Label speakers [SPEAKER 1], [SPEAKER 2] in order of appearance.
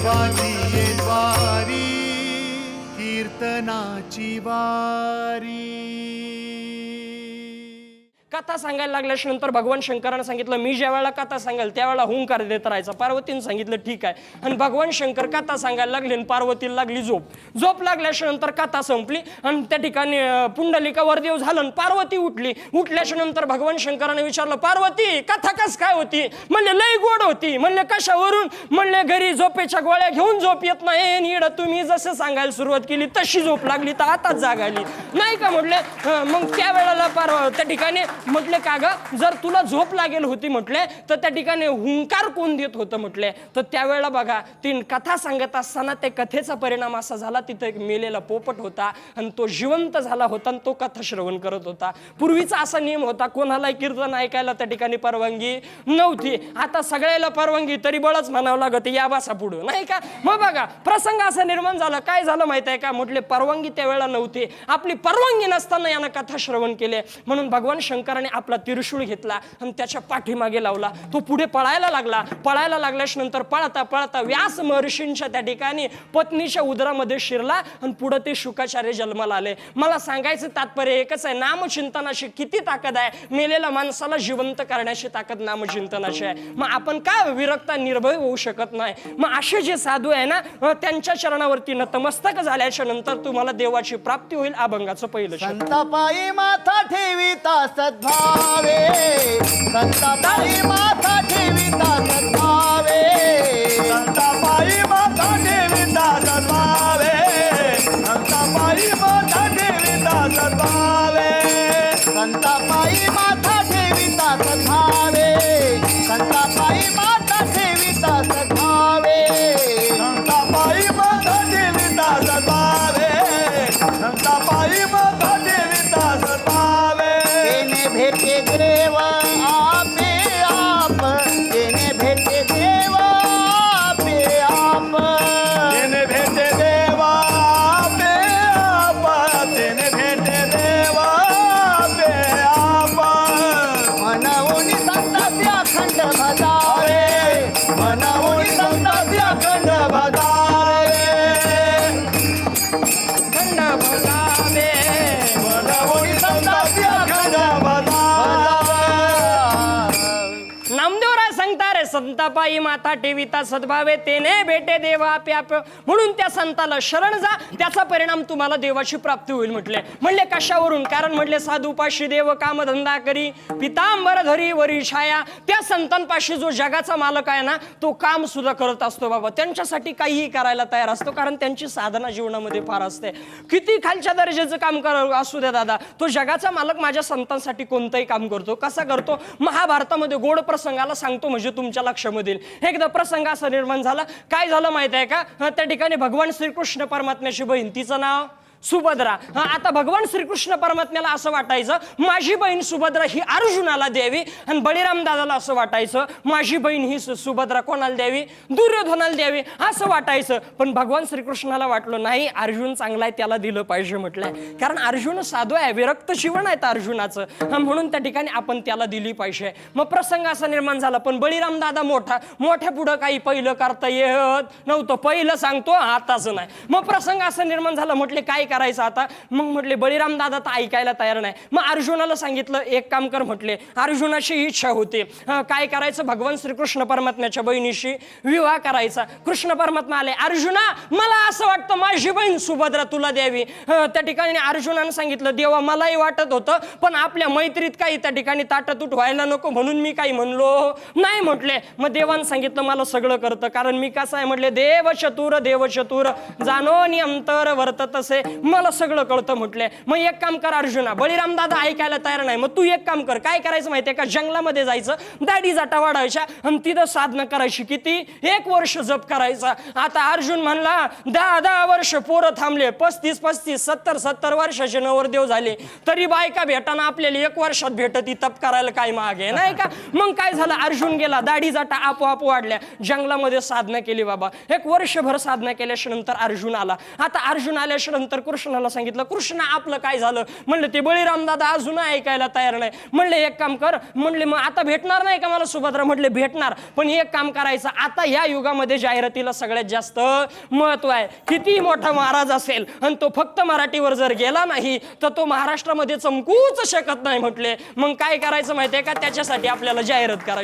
[SPEAKER 1] देवाची येत वारी कीर्तनाची वारी.
[SPEAKER 2] कथा सांगायला लागल्याच्या नंतर भगवान शंकरानं सांगितलं मी ज्या वेळेला कथा सांगेल त्यावेळेला हुंकार देत राहायचा. पार्वतीनं सांगितलं ठीक आहे. आणि भगवान शंकर कथा सांगायला लागले आणि पार्वतीला लागली झोप. झोप लागल्याच्या नंतर कथा संपली आणि त्या ठिकाणी पुंडलिका वरदेव झालं आणि पार्वती उठली. उठल्याच्या नंतर भगवान शंकराने विचारलं पार्वती कथा कस काय होती? म्हणले लय गोड होती. म्हणले कशावरून? म्हणले घरी झोपेच्या गोळ्या घेऊन झोप येत नाही आणि तुम्ही जसं सांगायला सुरुवात केली तशी झोप लागली तर आताच जाग आली. नाही का म्हटले? मग त्या वेळेला पार्व त्या ठिकाणी म्हटले का ग? जर तुला झोप लागेल होती म्हटले तर त्या ठिकाणी हुंकार कोण देत होतं म्हटले? तर त्यावेळेला बघा ती कथा सांगत असताना त्या कथेचा परिणाम असा झाला तिथं एक मेलेला पोपट होता आणि तो जिवंत झाला होता आणि तो कथा श्रवण करत होता. पूर्वीचा असा नियम होता कोणाला कीर्तन ऐकायला त्या ठिकाणी परवानगी नव्हती. आता सगळ्याला परवानगी तरी बळच म्हणावं लागत या बासा पुढं. नाही का? मग बघा प्रसंग असा निर्माण झाला. काय झालं माहीत आहे का? म्हटले परवानगी त्यावेळेला नव्हती. आपली परवानगी नसताना यानं कथा श्रवण केले म्हणून भगवान शंकर शंकराने आपला तिरुशूळ घेतला आणि त्याच्या पाठीमागे लावला. तो पुढे पळायला लागला. पळायला लागल्याच्या नंतर पळता पळता व्यास महर्षींच्या त्या ठिकाणी पत्नीच्या उदरामध्ये शिरला आणि पुढे ते शुकाचार्य जन्माला आले. मला सांगायचं तात्पर्य एकच आहे नामचिंतनाची किती ताकद आहे? मेलेल्या माणसाला जिवंत करण्याची ताकद नामचिंतनाची आहे. मग आपण का विरक्ता निर्भय होऊ शकत नाही? मग असे जे साधू आहे ना त्यांच्या चरणावरती नतमस्तक झाल्याच्यानंतर तुम्हाला देवाची प्राप्ती होईल अभंगाचं पहिलं
[SPEAKER 3] माथा सद्भावे संताई
[SPEAKER 2] मा संतापाई रे माता ठेविता सद्भावे तेने भेटे देवा प्याप. म्हणून त्या संताला शरण जा त्याचा परिणाम तुम्हाला देवाची प्राप्ती होईल म्हटले म्हणले कशावरून? कारण म्हणले साधूपाशी देव कामधंदा करी पितांबर धरी वरी छाया. त्या संतांपाशी जो जगाचा मालक आहे ना तो काम सुद्धा करत असतो बाबा. त्यांच्यासाठी काहीही करायला तयार असतो कारण त्यांची साधना जीवनामध्ये फार असते. किती खालच्या दर्जाचं काम कर असू द्या दादा. तो जगाचा मालक माझ्या संतांसाठी कोणतंही काम करतो. कसा करतो? महाभारतामध्ये गोड प्रसंगाला सांगतो म्हणजे तुमच्या लक्ष देईल एकदा प्रसंग असा निर्माण झाला. काय झालं माहीत आहे का? त्या ठिकाणी भगवान श्रीकृष्ण परमात्म्याची बहीण. तिचं नाव? सुभद्रा. हा, आता भगवान श्रीकृष्ण परमात्म्याला असं वाटायचं माझी बहीण सुभद्रा ही अर्जुनाला द्यावी आणि बळीराम दादाला असं वाटायचं माझी बहीण ही सुभद्रा कोणाला द्यावी? दुर्योधनाला द्यावी? असं वाटायचं. पण भगवान श्रीकृष्णाला वाटलं नाही अर्जुन चांगला आहे त्याला दिलं पाहिजे म्हटलंय कारण अर्जुन साधू आहे विरक्त जीवन आहे अर्जुनाचं. म्हणून त्या ठिकाणी आपण त्याला दिली पाहिजे. मग प्रसंग असा निर्माण झाला पण बळीराम दादा मोठा मोठ्या पुढं काही पहिलं करता येत नव्हतं. पहिलं सांगतो आताच नाही. मग प्रसंग असा निर्माण झाला म्हटले काय करायचं आता? मग म्हटले बळीराम दादा तर ऐकायला तयार नाही. मग अर्जुनाला सांगितलं एक काम कर म्हटले. अर्जुनाची इच्छा होती. काय करायचं? भगवान श्रीकृष्ण परमात्म्याच्या बहिणीशी विवाह करायचा. कृष्ण परमात्मा आले अर्जुना मला असं वाटतं माझी बहीण सुभद्रा तुला द्यावी. त्या ठिकाणी अर्जुनानं सांगितलं देवा मलाही वाटत होतं पण आपल्या मैत्रीत काही त्या ठिकाणी ताटातूट व्हायला नको म्हणून मी काही म्हणलो. नाही म्हटले. मग देवानं सांगितलं मला सगळं करतं कारण मी कसं आहे? म्हटले देव चतुर देव चतुर जाणो अंतर वर्तत असे मला सगळं कळतं म्हटलंय मग एक काम कर अर्जुना बळीराम दादा ऐकायला तयार नाही. मग तू एक काम कर काय करायचं माहितीये का? जंगलामध्ये जायचं दाढी जाटा वाढायच्या आणि तिथं साधना करायची किती? एक वर्ष जप करायचा. आता अर्जुन म्हणला दहा दहा वर्ष पोरं थांबले पस्तीस पस्तीस सत्तर सत्तर वर्षाचे नवरदेव झाले. तरी बायका भेटाना आपल्याला एक वर्षात भेटत ती तप करायला काय मागे नाही का? मग काय झालं? अर्जुन गेला दाढी जाटा आपोआप वाढल्या. जंगलामध्ये साधना केली बाबा. एक वर्षभर साधना केल्याच्यानंतर अर्जुन आला. आता अर्जुन आल्याच्यानंतर कृष्णाला सांगितलं कृष्ण आपलं काय झालं? म्हणलं ते बळीराम दादा अजून ऐकायला तयार नाही. म्हणले एक काम कर. म्हणले मग आता भेटणार नाही का मला सुभद्रा? म्हटले भेटणार. पण एक काम करायचं आता या युगामध्ये जाहिरातीला सगळ्यात जास्त महत्त्व आहे. किती मोठा महाराज असेल आणि तो फक्त मराठीवर जर गेला नाही तर तो महाराष्ट्रामध्ये चमकूच शकत नाही म्हटले. मग काय करायचं माहितीये का? त्याच्यासाठी आपल्याला जाहिरात करायची.